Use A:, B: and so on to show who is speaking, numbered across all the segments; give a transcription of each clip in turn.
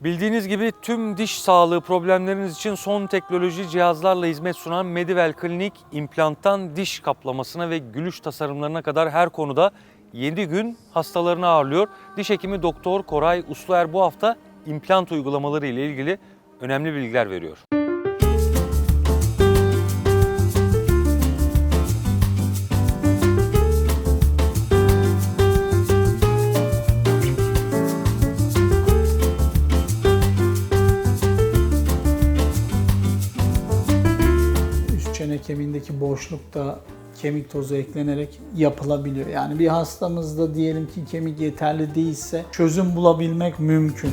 A: Bildiğiniz gibi tüm diş sağlığı problemleriniz için son teknoloji cihazlarla hizmet sunan Medivel Klinik, implanttan diş kaplamasına ve gülüş tasarımlarına kadar her konuda 7 gün hastalarını ağırlıyor. Diş hekimi Doktor Koray Usluer bu hafta implant uygulamaları ile ilgili önemli bilgiler veriyor.
B: Çene kemiğindeki boşlukta kemik tozu eklenerek yapılabiliyor. Yani bir hastamızda diyelim ki kemik yeterli değilse çözüm bulabilmek mümkün.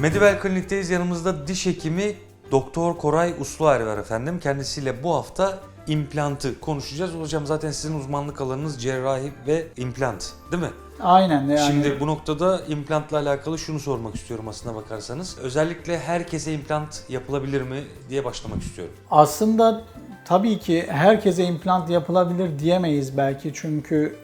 A: Medivel Klinik'teyiz. Yanımızda diş hekimi Doktor Koray Usluer var efendim. Kendisiyle bu hafta implantı konuşacağız. Hocam zaten sizin uzmanlık alanınız cerrahi ve implant değil mi?
B: Aynen yani
A: Şimdi bu noktada implantla alakalı şunu sormak istiyorum aslına bakarsanız. Özellikle herkese implant yapılabilir mi diye başlamak istiyorum.
B: aslında tabii ki herkese implant yapılabilir diyemeyiz belki çünkü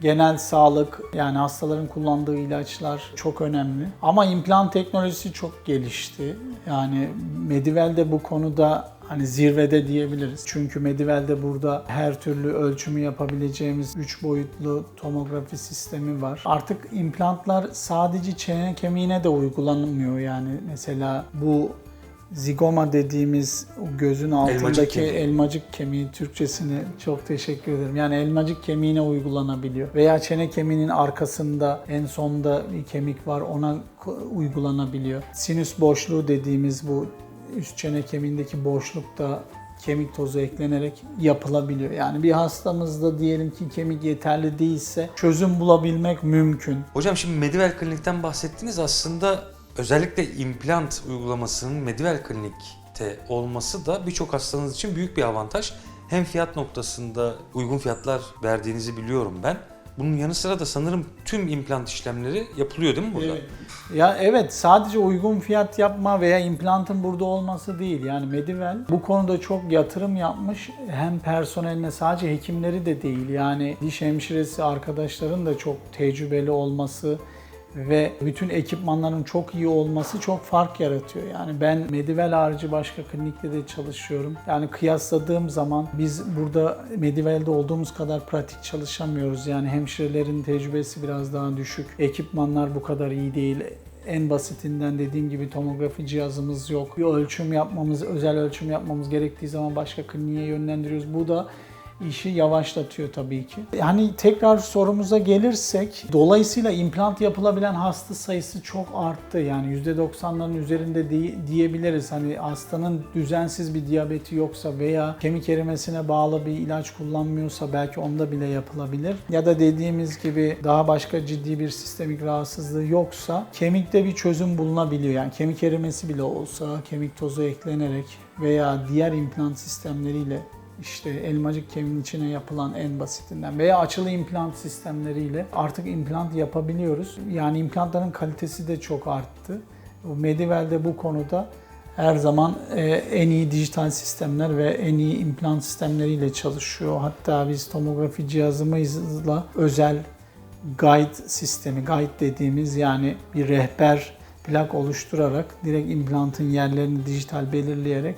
B: genel sağlık yani hastaların kullandığı ilaçlar çok önemli. Ama implant teknolojisi çok gelişti. Yani Medivel de bu konuda hani zirvede diyebiliriz. Çünkü Medivel de burada her türlü ölçümü yapabileceğimiz 3 boyutlu tomografi sistemi var. Artık implantlar sadece çene kemiğine de uygulanmıyor yani. Mesela bu zigoma dediğimiz gözün altındaki
A: kemiği.
B: elmacık kemiği Türkçesini çok teşekkür ederim. Yani elmacık kemiğine uygulanabiliyor. Veya çene kemiğinin arkasında en sonda bir kemik var ona uygulanabiliyor. Sinüs boşluğu dediğimiz bu üst çene kemiğindeki boşlukta kemik tozu eklenerek yapılabiliyor. Yani bir hastamızda diyelim ki kemik yeterli değilse çözüm bulabilmek mümkün.
A: Hocam şimdi Medivel Klinik'ten bahsettiniz. Aslında özellikle implant uygulamasının Medivel Klinik'te olması da birçok hastanız için büyük bir avantaj. Hem fiyat noktasında uygun fiyatlar verdiğinizi biliyorum ben. Bunun yanı sıra da sanırım tüm implant işlemleri yapılıyor değil mi burada?
B: Ya evet sadece uygun fiyat yapma veya implantın burada olması değil. Yani Medivel bu konuda çok yatırım yapmış. Hem personeline sadece hekimleri de değil. Yani diş hemşiresi arkadaşların da çok tecrübeli olması ve bütün ekipmanların çok iyi olması çok fark yaratıyor. Yani ben Medivel harici başka klinikte de çalışıyorum. Yani kıyasladığım zaman biz burada Medivel'de olduğumuz kadar pratik çalışamıyoruz. Yani hemşirelerin tecrübesi biraz daha düşük. Ekipmanlar bu kadar iyi değil. En basitinden dediğim gibi tomografi cihazımız yok. Bir ölçüm yapmamız, özel ölçüm yapmamız gerektiği zaman başka kliniğe yönlendiriyoruz. Bu da işi yavaşlatıyor tabii ki. Hani tekrar sorumuza gelirsek, dolayısıyla implant yapılabilen hasta sayısı çok arttı. Yani %90'ların üzerinde di- diyebiliriz. Hani hastanın düzensiz bir diyabeti yoksa veya kemik erimesine bağlı bir ilaç kullanmıyorsa belki onda bile yapılabilir. Ya da dediğimiz gibi daha başka ciddi bir sistemik rahatsızlığı yoksa kemikte bir çözüm bulunabiliyor. Yani kemik erimesi bile olsa kemik tozu eklenerek veya diğer implant sistemleriyle işte elmacık kemiğin içine yapılan en basitinden veya açılı implant sistemleriyle artık implant yapabiliyoruz. Yani implantların kalitesi de çok arttı. Medivel de bu konuda her zaman e, en iyi dijital sistemler ve en iyi implant sistemleriyle çalışıyor. Hatta biz tomografi cihazımızla özel guide sistemi, guide dediğimiz yani bir rehber plak oluşturarak direkt implantın yerlerini dijital belirleyerek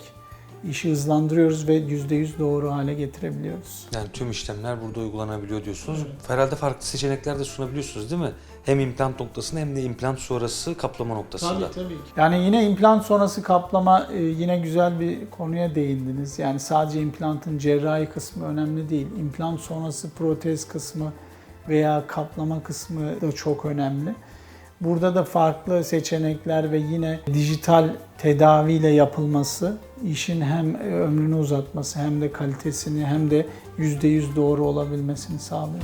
B: işi hızlandırıyoruz ve %100 doğru hale getirebiliyoruz.
A: Yani tüm işlemler burada uygulanabiliyor diyorsunuz. Herhalde farklı seçenekler de sunabiliyorsunuz değil mi? Hem implant noktasında hem de implant sonrası kaplama noktasında.
B: tabii ki. Yani yine implant sonrası kaplama e, yine güzel bir konuya değindiniz. Yani sadece implantın cerrahi kısmı önemli değil. İmplant sonrası protez kısmı veya kaplama kısmı da çok önemli. Burada da farklı seçenekler ve yine dijital tedaviyle yapılması işin hem ömrünü uzatması hem de kalitesini hem de %100 doğru olabilmesini sağlıyor.